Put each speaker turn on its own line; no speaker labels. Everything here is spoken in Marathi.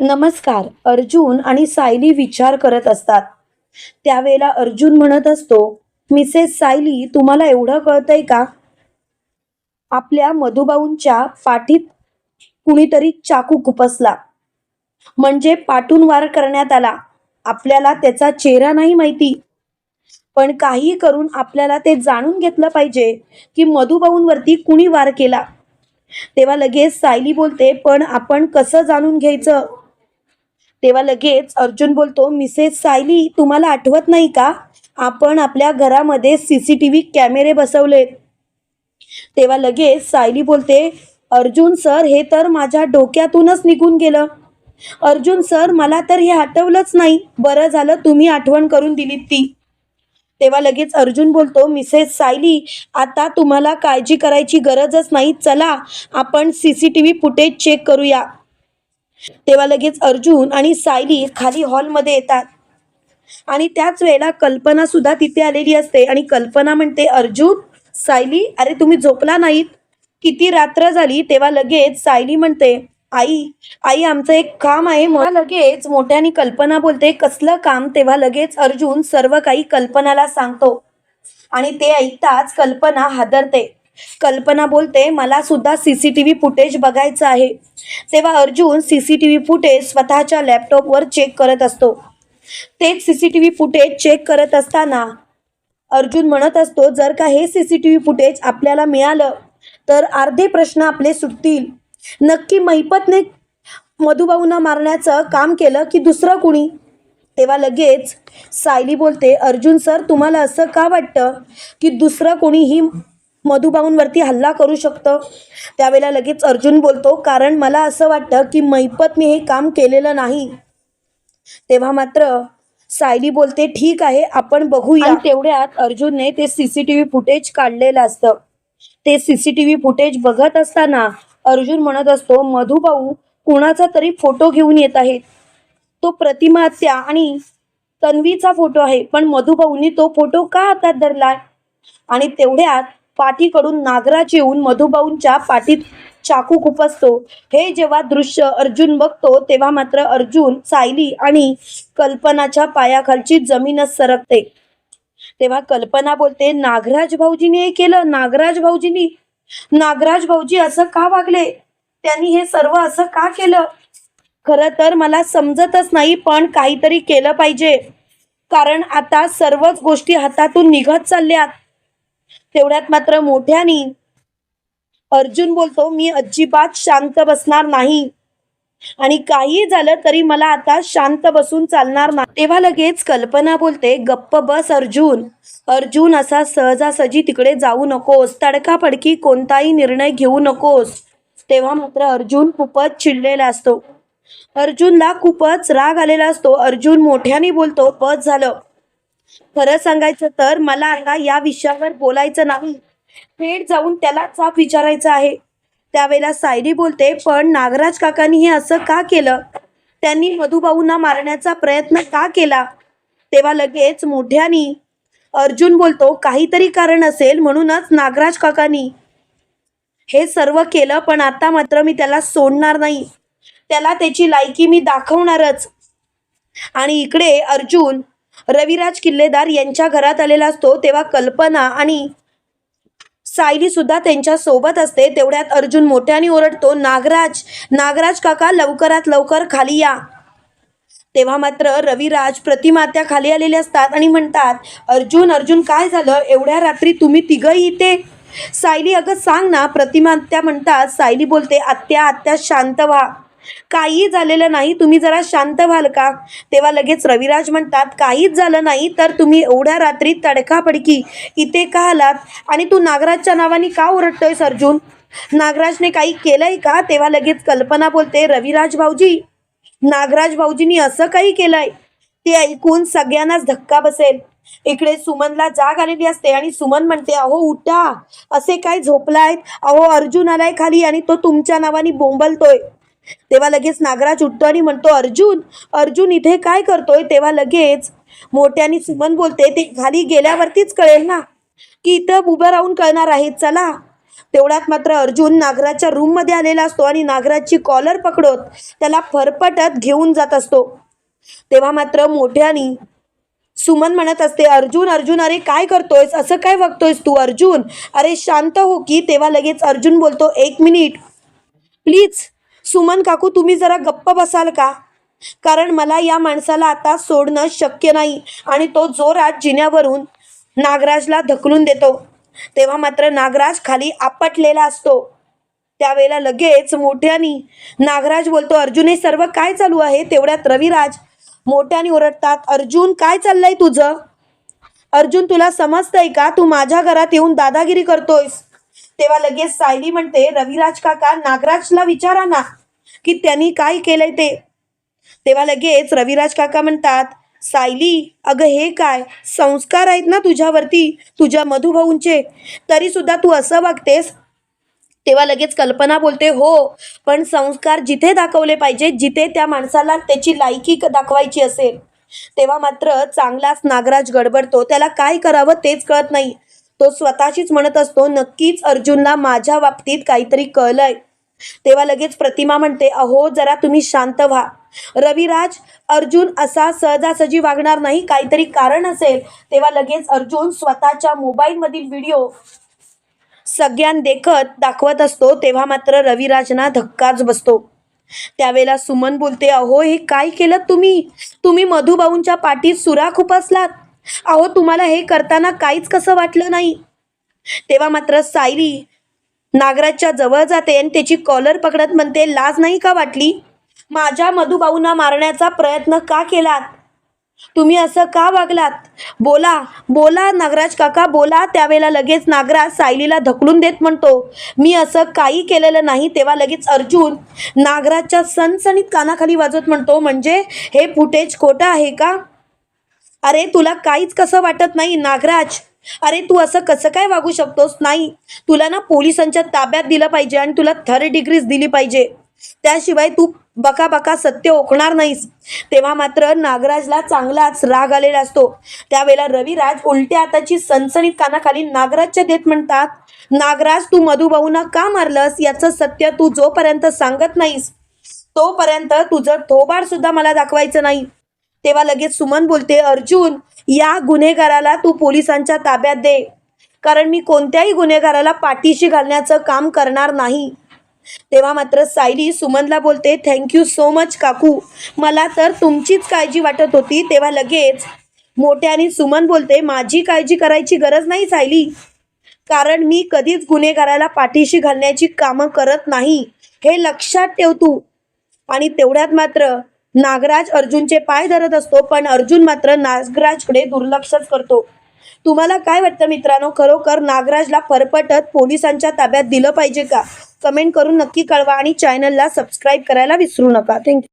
नमस्कार अर्जुन आणि सायली विचार करत असतात. त्यावेळेला अर्जुन म्हणत असतो मिसेस सायली तुम्हाला एवढं कळतंय का? आपल्या मधुबाऊंच्या पाठीत कुणीतरी चाकू खुपसला. म्हणजे पाठून वार करण्यात आला. आपल्याला त्याचा चेहरा नाही माहिती. पण काही करून आपल्याला ते जाणून घेतलं पाहिजे की मधुबाऊंवरती कुणी वार केला. तेव्हा लगेच सायली बोलते पण आपण कसं जाणून घ्यायचं? तेव्हा लगेच अर्जुन बोलतो मिसेस सायली तुम्हाला आठवत नाही का? आपण आपल्या घरामध्ये सी सी टी व्ही कॅमेरे बसवलेत. तेव्हा लगेच सायली बोलते अर्जुन सर हे तर माझ्या डोक्यातूनच निघून गेलं. अर्जुन सर मला तर हे आठवलंच नाही. बरं झालं तुम्ही आठवण करून दिलीत ती. तेव्हा लगेच अर्जुन बोलतो मिसेस सायली आता तुम्हाला काळजी करायची गरजच नाही. चला आपण C C T V footage check करूया. तेव्हा लगेच अर्जुन आणि सायली खाली हॉलमध्ये येतात. आणि त्याच वेळेला कल्पना सुद्धा तिथे आलेली असते. आणि कल्पना म्हणते अर्जुन सायली अरे तुम्ही झोपला नाहीत? किती रात्र झाली? तेव्हा लगेच सायली म्हणते आई आई आमचं एक काम आहे. मला लगेच मोठ्याने कल्पना बोलते कसलं काम? तेव्हा लगेच अर्जुन सर्व काही कल्पनाला सांगतो. आणि ते ऐकताच कल्पना हादरते. कल्पना बोलते मला सुद्धा व्ही फुटेज बघायचं आहे. तेव्हा Arjun C C T V footage स्वतःच्या लॅपटॉपवर चेक करत असतो. तेच C C T V footage check करत असताना अर्जुन म्हणत असतो जर का हे C C T V footage आपल्याला मिळालं तर अर्धे प्रश्न आपले सुटतील. नक्की मैपतने मधुभाऊंना मारण्याचं काम केलं की दुसरं कुणी? तेव्हा लगेच सायली बोलते अर्जुन सर तुम्हाला असं का वाटतं की दुसरं कोणीही मधुबाऊंवरती हल्ला करू शकतं. त्यावेळेला लगेच अर्जुन बोलतो कारण मला असं वाटतं की मैपतने हे काम केलेलं नाही. तेव्हा मात्र सायली बोलते ठीक आहे आपण बघूया. तेवढ्यात अर्जुनने ते सीसीटीव्ही फुटेज काढलेलं असतं. ते सीसीटीव्ही फुटेज बघत असताना अर्जुन म्हणत असतो मधुभाऊ कुणाचा तरी फोटो घेऊन येत आहे. तो प्रतिमा आणि तन्वीचा फोटो आहे पण मधुभाऊंनी तो फोटो का हातात धरलाय? आणि तेवढ्यात पाठीकडून नागराज येऊन मधुभाऊंच्या पाठीत चाकू खुपसतो हे जेव्हा दृश्य अर्जुन बघतो तेव्हा मात्र अर्जुन सायली आणि कल्पनाच्या पायाखालची जमीनच सरकते. तेव्हा कल्पना बोलते नागराज भाऊजीने हे केलं नागराज भाऊजींनी नागराज भाऊजी असं का वागले? त्यांनी हे सर्व असं का केलं? खरं तर मला समजतच नाही पण काहीतरी केलं पाहिजे. कारण आता सर्वच गोष्टी हातातून निघत चालल्यात. तेवढ्यात मात्र मोठ्यानी अर्जुन बोलतो मी अजिबात शांत बसणार नाही. आणि काही झालं तरी मला आता शांत बसून चालणार नाही. तेव्हा लगेच कल्पना बोलते गप्प बस अर्जुन. अर्जुन असा सहजासहजी तिकडे जाऊ नकोस. तडकाफडकी कोणताही निर्णय घेऊ नकोस. तेव्हा मात्र अर्जुन खूपच चिडलेला असतो. अर्जुनला खूपच राग आलेला असतो. अर्जुन मोठ्याने बोलतो बस झालं. खरं सांगायचं तर मला आता या विषयावर बोलायचं नाही. थेट जाऊन त्याला चाप विचारायचा आहे. त्यावेळेला सायरी बोलते पण नागराज काकांनी हे असं का केलं? त्यांनी मधुभाऊंना मारण्याचा प्रयत्न का केला? तेव्हा लगेच मोठ्यानी अर्जुन बोलतो काहीतरी कारण असेल म्हणूनच नागराज काकांनी हे सर्व केलं पण आता मात्र मी त्याला सोडणार नाही. त्याला त्याची लायकी मी दाखवणारच. आणि इकडे अर्जुन रविराज किल्लेदार यांच्या घरात आलेला असतो तेव्हा कल्पना आणि सायली सुद्धा त्यांच्यासोबत असते. तेवढ्यात अर्जुन मोठ्याने ओरडतो नागराज नागराज काका लवकरात लवकर खाली या. तेव्हा मात्र रविराज प्रतिमात्या खाली आलेले असतात आणि म्हणतात अर्जुन अर्जुन काय झालं? एवढ्या रात्री तुम्ही तिघही इथे? सायली अगं सांग ना. प्रतिमात्या म्हणतात सायली बोलते आत्या आत्या शांत व्हा. काही झालेलं नाही तुम्ही जरा शांत व्हाल का? तेव्हा लगेच रविराज म्हणतात काहीच झालं नाही तर तुम्ही एवढ्या रात्री तडकापडकी इथे का आलात? आणि तू नागराजच्या नावाने का ओरडतोयस अर्जुन? नागराजने काही केलंय का? तेव्हा लगेच कल्पना बोलते रविराज भाऊजी नागराज भाऊजींनी असं काही केलंय? ते ऐकून सगळ्यांनाच धक्का बसेल. इकडे सुमनला जाग आलेली असते आणि सुमन म्हणते अहो उठा. असे काय झोपलायत? अहो अर्जुन आलाय खाली आणि तो तुमच्या नावाने बोंबलतोय. तेव्हा लगेच नागराज उठतो आणि म्हणतो अर्जुन अर्जुन इथे काय करतोय? तेव्हा लगेच मोठ्याने सुमन बोलते ते खाली गेल्यावरतीच कळेल ना की इथं उभं राहून कळणार आहे चला. तेवढ्यात मात्र अर्जुन नागराजच्या रूममध्ये आलेला असतो आणि नागराजची कॉलर पकडत त्याला फरफटत घेऊन जात असतो. तेव्हा मात्र मोठ्यानी सुमन म्हणत असते अर्जुन अर्जुन अरे काय करतोयस? असं काय बघतोयस तू अर्जुन? अरे शांत हो की. तेव्हा लगेच अर्जुन बोलतो एक मिनिट प्लीज सुमन काकू तुम्ही जरा गप्प बसाल का? कारण मला या माणसाला आता सोडणं शक्य नाही आणि तो जोरात जिन्यावरून नागराजला ढकलून देतो तेव्हा मात्र नागराज खाली आपटलेला असतो. त्यावेळेला लगेच मोठ्यानी नागराज बोलतो अर्जुन हे सर्व काय चालू आहे? तेवढ्यात रविराज मोठ्याने ओरडतात अर्जुन काय चाललंय तुझं? अर्जुन तुला समजतंय का? तू माझ्या घरात येऊन दादागिरी करतोयस. तेव्हा लगेच सायली म्हणते रविराज काका नागराजला विचारा ना की त्यांनी काय केलंय ते. तेव्हा लगेच रविराज काका म्हणतात सायली अगं हे काय? संस्कार आहेत ना तुझ्यावरती तुझ्या मधुभाऊंचे तरी सुद्धा तू असं वागतेस? तेव्हा लगेच कल्पना बोलते हो पण संस्कार जिथे दाखवले पाहिजे जिथे त्या माणसाला त्याची लायकी क- दाखवायची असेल. तेव्हा मात्र चांगलाच नागराज गडबडतो त्याला काय करावं तेच कळत नाही. तो स्वतःशीच म्हणत असतो नक्कीच अर्जुनला माझ्या बाबतीत काहीतरी कळलंय. तेव्हा लगेच प्रतिमा म्हणते अहो जरा तुम्ही शांत व्हा. रविराज अर्जुन असा सहजासहजी वागणार नाही काहीतरी कारण असेल. तेव्हा लगेच अर्जुन स्वतःच्या मोबाईलमधील व्हिडिओ सगळ्यां देखत दाखवत असतो तेव्हा मात्र रविराजना धक्काच बसतो. त्यावेळेला सुमन बोलते अहो हे काय केलं तुम्ही? तुम्ही मधुबाऊंच्या पाठीत सुरा खुपसलात अहो तुम्हाला हे करताना काहीच कसं वाटलं नाही? तेव्हा मात्र सायली नागराजच्या जवळ जाते आणि त्याची कॉलर पकडत म्हणते लाज नाही का वाटली? माझ्या मधुभाऊंना मारण्याचा प्रयत्न का केलात? तुम्ही असं का वागलात? बोला बोला नागराज काका बोला. त्यावेळेला लगेच नागराज सायलीला धकलून देत म्हणतो मी असं काही केलेलं नाही. तेव्हा लगेच अर्जुन नागराजच्या सणसणीत कानाखाली वाजवत म्हणतो म्हणजे हे फुटेज खोटं आहे का? अरे तुला काहीच कसं वाटत नाही नागराज? अरे तू असं कसं काय वागू शकतोस? नाही. तुला ना पोलिसांच्या ताब्यात दिलं पाहिजे आणि तुला थर्ड डिग्रीज दिली पाहिजे. त्याशिवाय तू बका बका सत्य ओकणार नाहीस. तेव्हा मात्र नागराजला चांगलाच राग आलेला असतो. त्यावेळेला रविराज उलट्या हाताची सणसणीत कानाखाली नागराजच्या देत म्हणतात नागराज तू मधुभाऊना का मारलंस? याचं सत्य तू जोपर्यंत सांगत नाहीस तोपर्यंत तुझं थोबाड सुद्धा मला दाखवायचं नाही. तेव्हा लगेच सुमन बोलते अर्जुन या गुन्हेगाराला तू पोलिसांच्या ताब्यात दे. कारण मी कोणत्याही गुन्हेगाराला पाठीशी घालण्याचं काम करणार नाही. तेव्हा मात्र सायली सुमनला बोलते थँक्यू सो मच काकू. मला तर तुमचीच काळजी वाटत होती. तेव्हा लगेच मोठ्याने सुमन बोलते माझी काळजी करायची गरज नाही सायली. कारण मी कधीच गुन्हेगाराला पाठीशी घालण्याची कामं करत नाही. हे लक्षात ठेव तू. आणि तेवढ्यात मात्र नागराज अर्जुनचे पाय धरत असतो पण अर्जुन मात्र नागराजकडे दुर्लक्षच करतो. तुम्हाला काय वाटतं मित्रांनो? खरोखर नागराजला परपटत पोलिसांच्या ताब्यात दिलं पाहिजे का? कमेंट करून नक्की कळवा आणि चॅनलला सबस्क्राईब करायला विसरू नका. थँक्यू